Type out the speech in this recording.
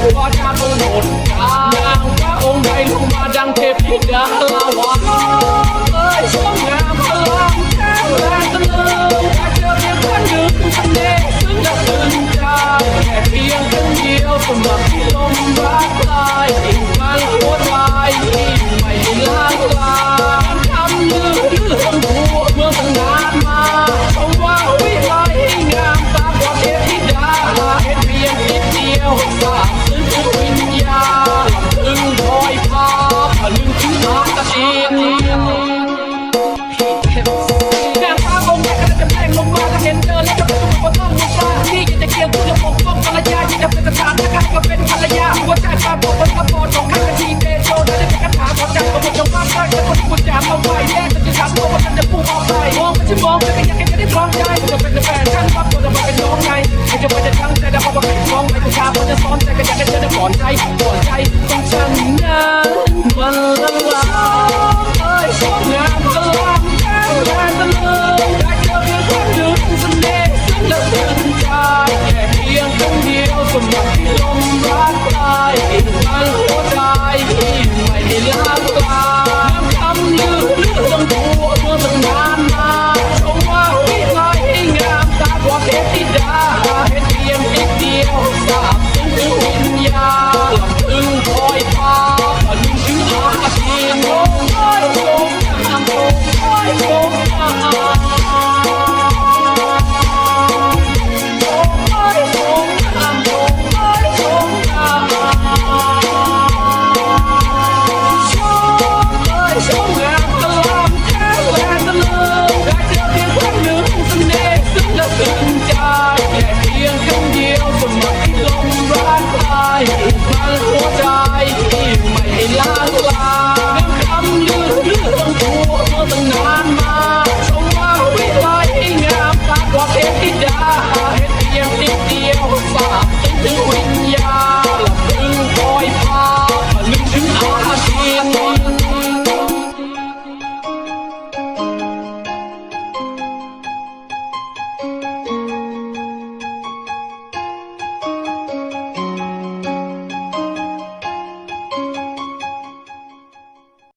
พระเจ้าโดดยางพระองค์ใดลงมาดังเทพธิดาลาวา มั